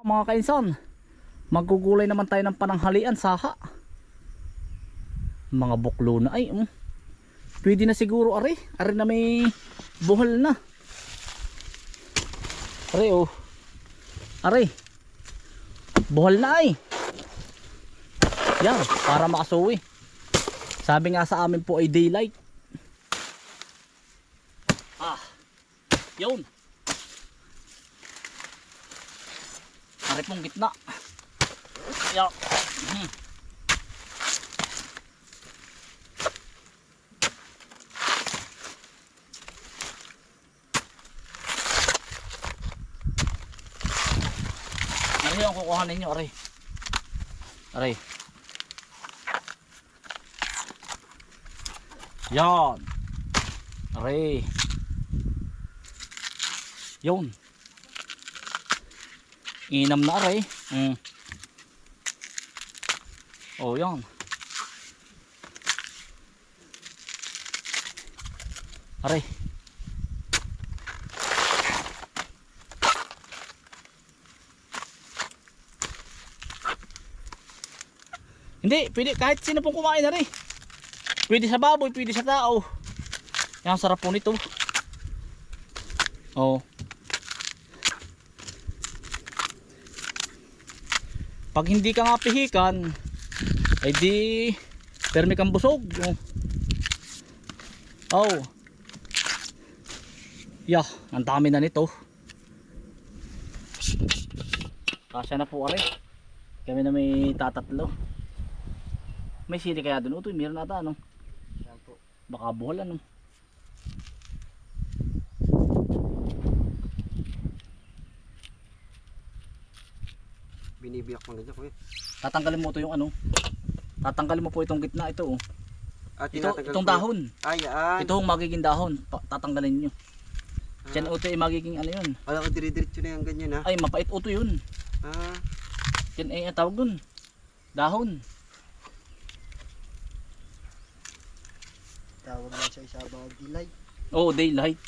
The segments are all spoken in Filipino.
Mga kainsan, magugulay naman tayo ng pananghalian saha. Mga buklo na ay, um, pwede na siguro ari, ari na may buhol na. Ari oh, ari, buhol na ay. Yan, para makasuwi. Sabi nga sa amin po ay daylight. Ah, yun. Ari pong gitna. Yo. Hmm. Ano yung kukuha ninyo, aray? Aray. Yan. Aray. Yun. Inam na aray. Mm. Oh, yan. Aray. Hindi, pwede kahit sino pong kumain na. Pwede sa baboy, pwede sa tao. Yan, sarap po nito. Oh. Pag hindi ka nga pihikan, ay di permi kang busog. Oh. Oh. Yeah, ang dami na nito. Kasya na po are. Kami na may tatatlo. May sili kaya doon. Utoy, meron ata ano. Baka buhol ano. Binibiyak mo na dyan kuya. Tatanggalin mo to yung ano. Tatanggalin mo po itong gitna ito oh. At Ito, tinatanggal itong dahon. Ay, yan. Ito ang magiging dahon. Pa- tatanggalin nyo. Diyan Ah, uto ay magiging ano yun. Wala ko dire-diretso na yan ganyan ha. Ay mapait uto yun. Ah, Yan ay ang tawag dun. Dahon. Tawag lang sa isa bawag dilay. Oh, daylight.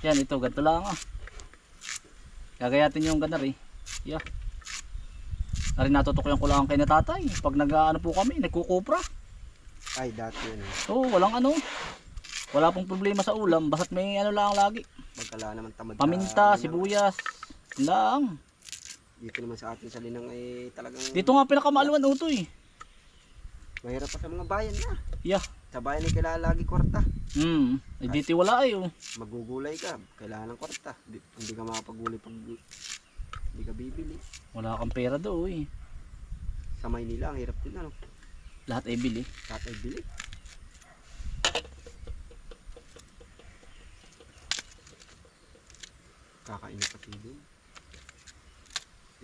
Yan ito, ganito lang ah. Gagayatin yung ganar eh. Yeah. Nari natutukoyan ko lang kay na tatay. Pag nag-ano po kami, nagkukupra. ay dati yan. eh. Oh, walang ano. Wala pong problema sa ulam. Basta't may ano lang lagi. Magkala naman tamad. Paminta, linang. sibuyas. Yun Lang. Dito naman sa atin sa linang ay talagang Dito nga pinakamaluan uto eh. mahirap pa sa mga bayan na. Yeah. Sa bayan ay kailangan lagi kwarta. Hmm. Eh, dito wala ay oh. Magugulay ka, kailangan ng kwarta. Di, hindi ka makapagulay pag hindi ka bibili. Wala kang pera do eh. Sa Maynila, ang hirap din ano. Lahat ay bili. Lahat ay bili. Kakain na pati doon.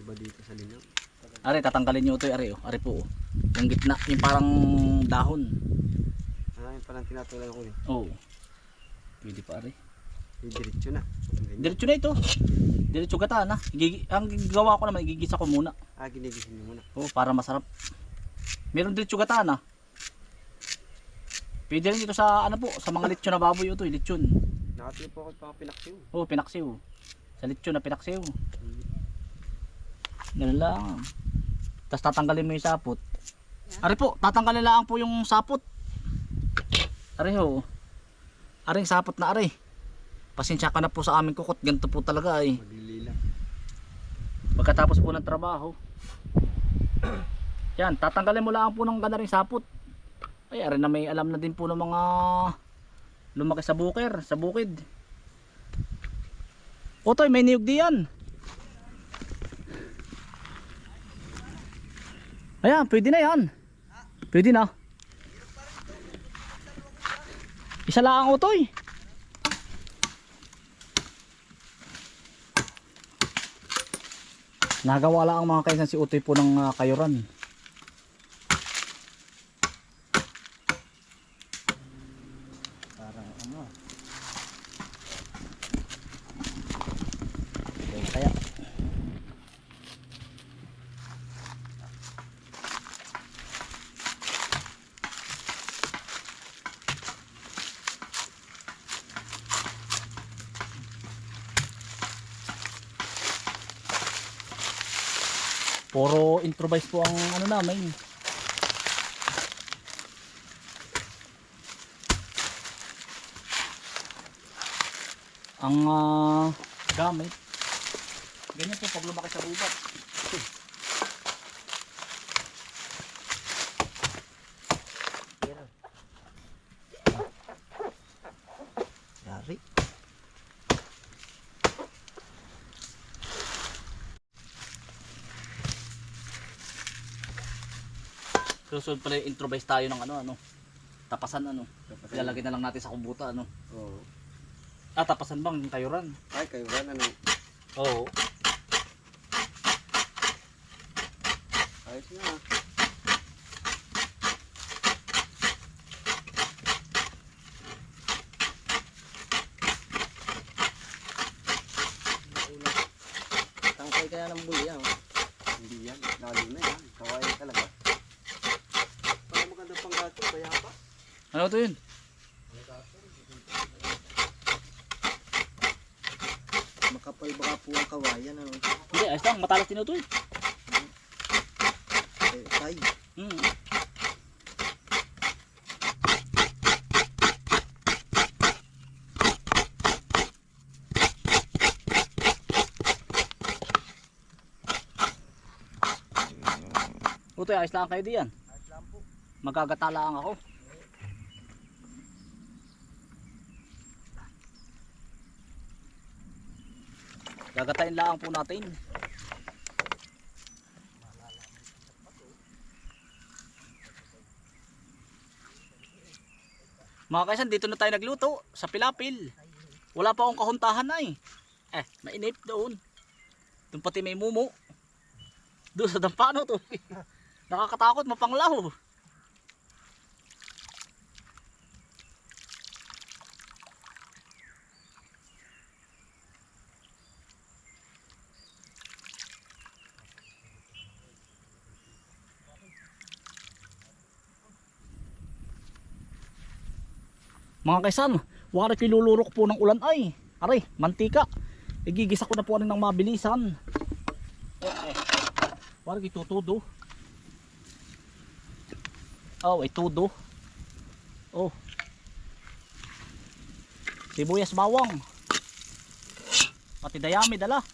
Iba dito sa linang. Are, tatanggalin nyo ito, are, oh. are po. Oh. Yung gitna, yung parang dahon. Ah, yung parang tinatulan ko eh. Oh. Pwede pa, are. Diretso na. Ganyan. Diretso na ito. Diretso gata na. Ang gagawa ko naman, igigisa ko muna. Ah, ginigising mo muna. Oh, para masarap. Meron diretso gata na. Pwede rin dito sa, ano po, sa mga lechon na baboy ito, lechon. Nakatingin po ako pa pinaksiw. Oh, pinaksiw. Sa lechon na pinaksiw. Hmm. Ganun lang. Tapos tatanggalin mo yung sapot. Ari po, tatanggalin lang po yung sapot. Ari ho. Aring sapot na ari. Pasensya ka na po sa aming kukot. Ganito po talaga ay. Maglilila. Pagkatapos po ng trabaho. Yan, tatanggalin mo lang po ng ganda ring sapot. Ay, ari na may alam na din po ng mga lumaki sa buker, sa bukid. Otoy, may niyog di yan. Ayan, pwede na yan. Pwede na. Isa lang ang utoy. Nagawa ang mga kaisan si Utoy po ng ah, kayuran. Parang ano. Okay, kaya. Puro improvise po ang ano namin. Ang ah, gamit. Ganyan po pag lumaki sa gubat. Susunod pala yung improvise tayo ng ano ano. Tapasan ano. Ilalagay na lang natin sa kubuta ano. Oo. Ah, tapasan bang tayuran? Ay, ba ano? Oo. Ayos na. Tangkay kaya ng buli ah. Hindi yan. Lalo na yan. Kawaii talaga. Parang maganda pang gato. Kaya pa. Ano to yun? Makapal baka po ang kawayan ano. Hindi, ayos lang. Matalas din ito eh. Eh, tay. Hmm. Utoy, ayos lang kayo diyan. Magagatala ang ako. Gagatain lang po natin. Mga kaisan, dito na tayo nagluto sa Pilapil. Wala pa akong kahuntahan na eh. Eh, mainip doon. Doon pati may mumu. Doon sa dampano to. Nakakatakot, mapanglaw. Mga kaisan, wari kilulurok po ng ulan ay. Aray, mantika. Igigisa ko na po ng mabilisan. Eh, eh. Wari kitutudo. Oh, ay tudo. Oh. Sibuyas bawang. Pati dayami dala.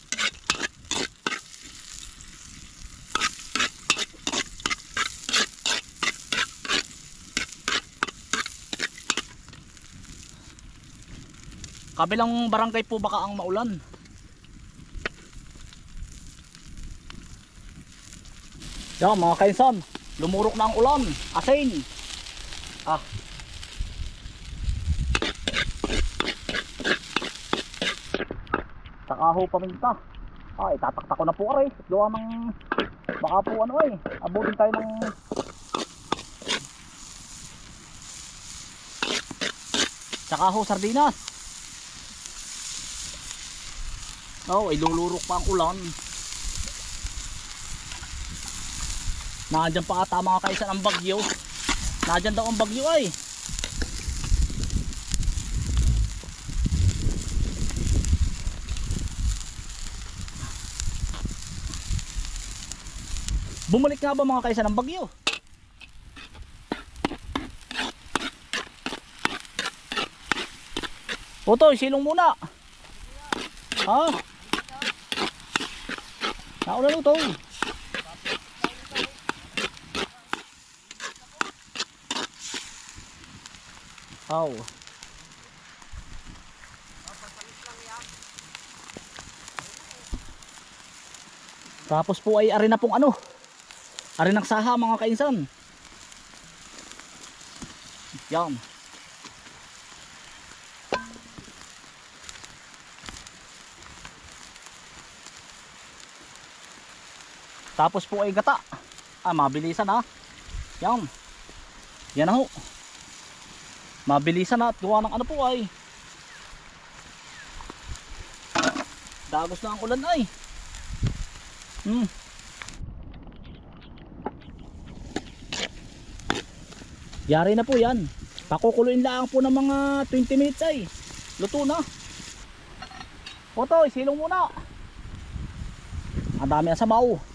Kabilang barangay po baka ang maulan. Yan mga kainsan, lumurok na ang ulan. Asin. Ah. Takaho paminta. Ay, tatakta ko na po aray. Gawa ng baka po ano ay. Abutin tayo ng Tsaka ho sardinas. Oh, ay lulurok pa ang ulan. Nandiyan pa ata mga kaisan ang bagyo. Nandiyan daw ang bagyo ay. Bumalik nga ba mga kaisan ang bagyo? Otoy, silong muna. Ha? Naulan ito. Aw. Tapos po ay ari na pong ano. Ari ng saha mga kainsan. Yan. Tapos po ay gata. Ah, mabilisan ha. Yan. Yan na ho. Mabilisan na at gawa ng ano po ay. Dagos na ang ulan ay. Hmm. Yari na po yan. Pakukuluin lang po ng mga 20 minutes ay. Luto na. Oto, silong muna. Ang dami ang samaw.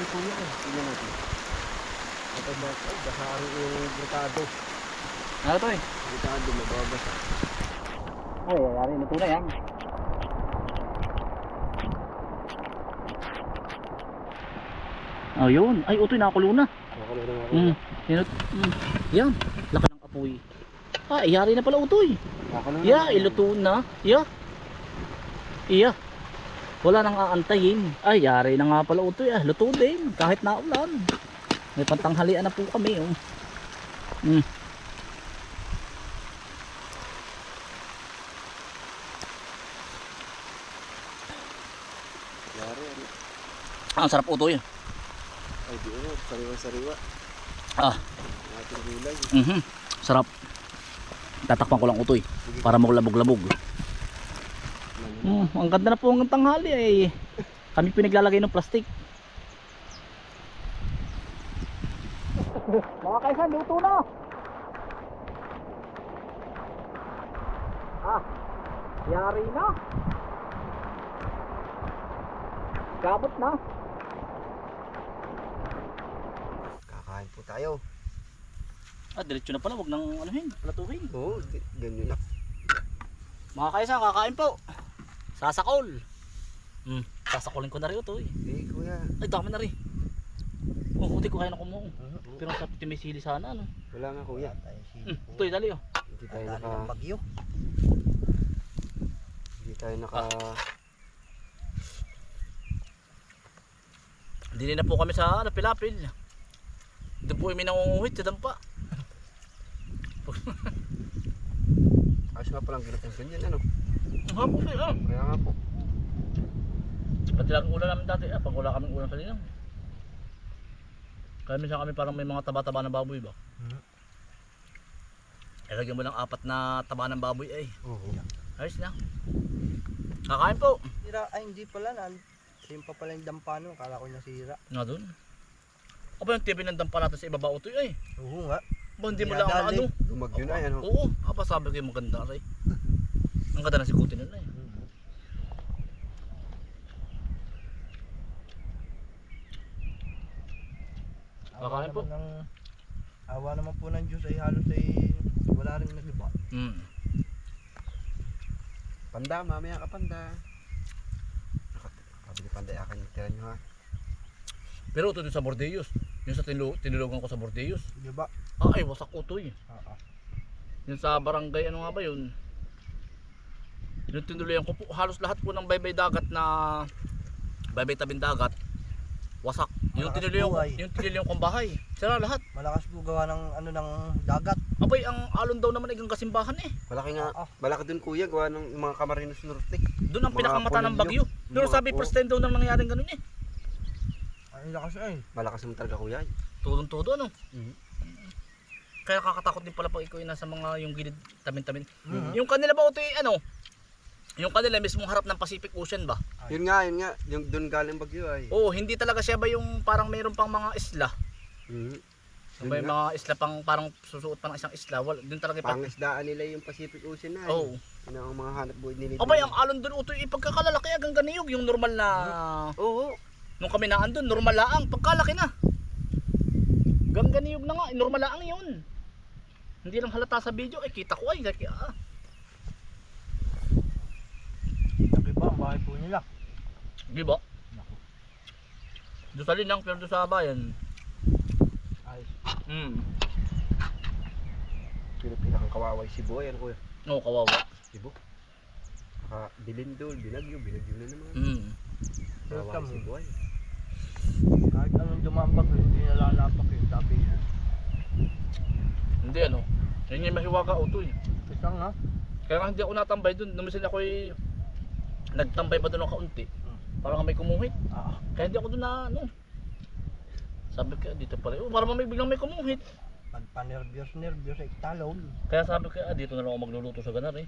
Po niya eh. Tingnan natin. Ito ba? Ay, basa yung brutado. Ano to eh? Brutado, mababasa. Ay, yari na tunay yan. Oh, yun. Ay, utoy, nakakulo na. Nakakulo na. Mm. Yan, mm. Yan. Laki ng apoy. Ah, yari na pala utoy. Nakakulo na. Yeah, iluto na. Yeah. Iya. Wala nang aantayin. Ay, yari na nga pala utoy. Ah, luto din. Kahit na ulan. May pantanghalian na po kami. Oh. Mm. Yari, ano? Ah, ang sarap utoy. Ay, di ano. Sariwa-sariwa. Ah. Ating gulay. Mhm. Sarap. Tatakpan ko lang utoy para maglabog-labog. Mm, ang ganda na po ang tanghali ay kami pinaglalagay ng plastic. Mga kaisan, luto na. Ah, yari na. Gabot na. Kakain po tayo. Ah, diretso na pala, wag nang anuhin, platuhin. Oo, di- ganyan na. Mga kaisan, kakain po. Sasakol. Hmm, sasakolin ko na rin ito eh. Hindi, kuya. Ay, dami na rin. Oh, hindi ko kaya na kumuha. Pero sa may sili sana, ano. Wala nga, kuya. Hmm, ito dali oh. Hindi tayo naka... bagyo. Hindi tayo naka... Dili na po kami sa ano, pilapil. Doon po kami nangunguhit sa dampa. Ayos nga palang ginatang ganyan, ano? Hapon eh, ah. Kaya nga po. Pati lang ulan namin dati, ah, pag wala kaming ulan sa linang. Kaya minsan kami parang may mga taba-taba ng baboy ba? Hmm. Ilagyan mo lang apat na taba ng baboy ay. Oo. Ayos na. Kakain po. Sira, ay hindi pala na. Same pa pala yung dampano. Kala ko nasira. Nga doon. Aba yung TV ng dampa natin sa ibaba utoy ay. Oo nga. Ba hindi mo lang ano. Lumagyo na, ano? Oo, apa sabi ko yung maganda rin. Ang ganda na si Kuti nun eh. Awa Kakain po. naman ng- awa naman po ng Diyos ay halos ay wala rin nagiba. Mm. Panda, mamaya ka panda. Sabi ni panda, akin yung tira nyo ha. Pero ito din sa Bordeos. Yung sa tinulu tinulugan ko sa Bordeos. Di ba? Ah, ay, wasak utoy. Oo. Yung sa barangay, ano nga ba yun? Yung tinuluyan ko po, halos lahat po ng baybay dagat na baybay tabing dagat, wasak. Yung Malakas tinuluyan ko, yung tinuluyan kong bahay, sira lahat. Malakas po gawa ng ano ng dagat. Abay, ang alon daw naman ay ang kasimbahan eh. Malaki nga, Oo. malaki dun kuya, gawa ng mga Camarines Norte. Doon ang Mga pinakamata ng bagyo. Pero sabi first time daw nang nangyaring ganun eh. Ang lakas ay. Malakas naman talaga kuya. Tudong-tudo ano. Mhm. Kaya kakatakot din pala pag ikaw ay nasa mga yung gilid tamin-tamin. Mhm. Yung kanila ba ito ano? Yung kanila mismong harap ng Pacific Ocean ba? Yun nga, yun nga, yung dun galing bagyo ay. Oo, hindi talaga siya ba yung parang mayroon pang mga isla. Mhm. Yung Yun may nga. mga isla pang parang susuot pa ng isang isla. Wala, din talaga pa. Pangisdaan nila yung Pacific Ocean na. Oo. Yun ang mga hanap buhay nila. Abay, ang alon doon utoy ipagkakalalaki agang ganiyog. Yung normal na... Oo. Nung kami naan doon, normal laang. Pagkalaki na. Gang ganiyog na nga. Normal laang yun. Hindi lang halata sa video. Ay, kita ko ay. Kaya, ah. Nagiba ang bahay po nila. Di ba? Doon sa linang, pero doon sa bayan. Ay, Hmm. Pero pinakang kawaway si Boy, ano kuya? Oo, kawawa. Sibo. Naka bilindol, binagyo, binagyo na naman. Hmm. Kawaway si Boy. kahit anong dumambag, hindi nalalapak yung sabi niya. Hindi ano. Yun yung mahiwaga utoy. Isang nga. Kaya nga hindi ako natambay doon. Numisan ako ay nagtambay pa doon ng kaunti. Parang may kumuhit. Ah, Kaya hindi ako doon na ano. Sabi ko dito pala. Oh, parang may biglang may kumuhit. pag panervyos nervyos ay talon. Kaya sabi ko ah, dito na lang ako magluluto sa ganar eh.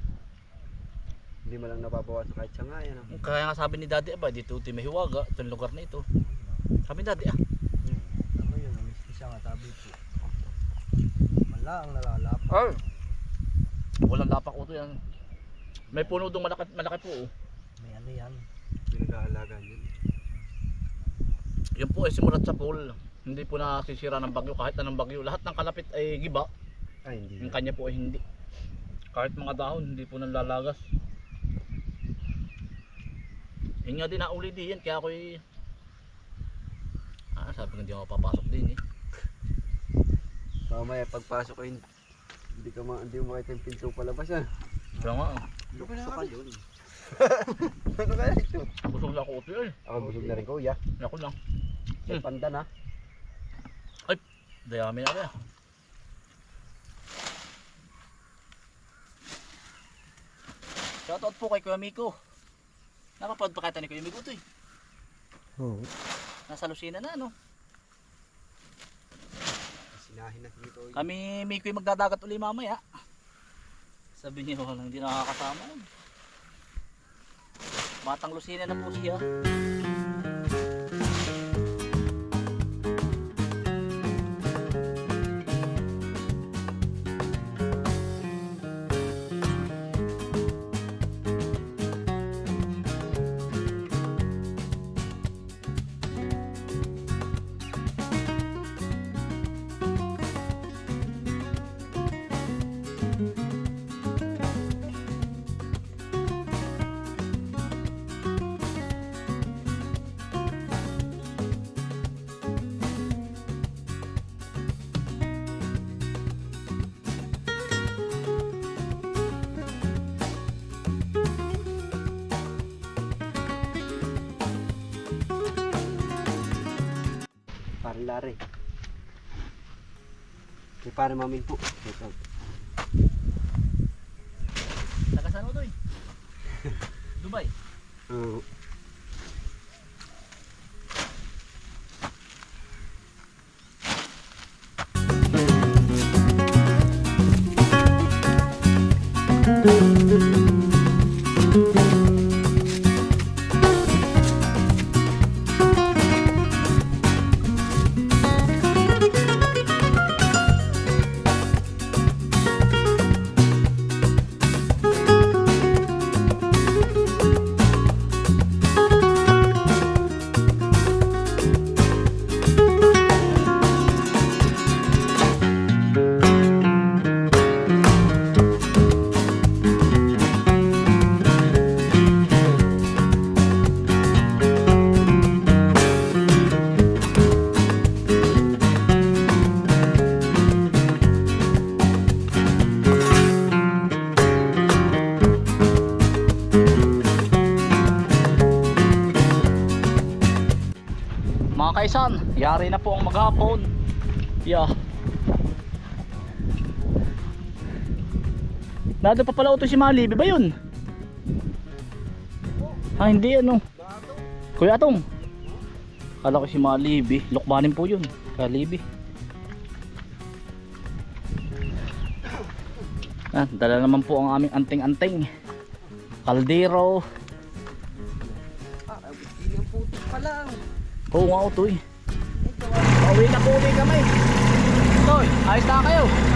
Hindi mo lang nababawas kahit siya nga yan. ah. Kaya nga sabi ni daddy, aba dito uti may hiwaga. Itong lugar na ito. Sabi ni daddy ah. Ako yun, namiski siya nga sabi ko. Wala ang nalalapak. Ay. Walang lapak uto yan. May puno doon malaki, malaki po oh. May ano yan. Pinag-aalaga. Yan po ay simulat sa pool. Hindi po nasisira ng bagyo kahit anong bagyo. Lahat ng kalapit ay giba. Ay, hindi. Yung kanya po ay hindi. Kahit mga dahon, hindi po nalalagas. Yun nga din nauli din yan, kaya ako'y... Ah, sabi ko hindi ako papasok din eh. Mamaya pagpasok ko hindi, ka ma hindi mo makita yung pinto palabas ah. Kaya nga, ah. Busog ka yun. Ano kaya ito? busog na ako ito eh. Ako busog na rin kuya. Ako lang. Sa Hmm. pandan ah. Dayami na kaya. Shoutout po kay Kuya Miko. Nakapad pa kata ni Kuya Miko to eh. Oo. Nasa Lucena na no. Sinahin na dito. Kami Miko yung magdadagat uli mamaya. Sabi niyo walang hindi nakakasama. yun. Batang Lucena na po siya. Parang lari. May parang mamin po. Ito. Taga saan mo to eh? Dubai. Oo. Mga yari na po ang maghapon. Yeah. Nado pa pala ito si Malibi ba yun? Ah, hindi ano. Kuya Atong. Kala ko si Malibi. Lukmanin po yun. Kalibi. Ah, dala naman po ang aming anting-anting. Kaldero. Ah, hindi ang puto pa lang. Oo nga ito eh. Pauwi na po ulit kami. Toy, ayos na kayo.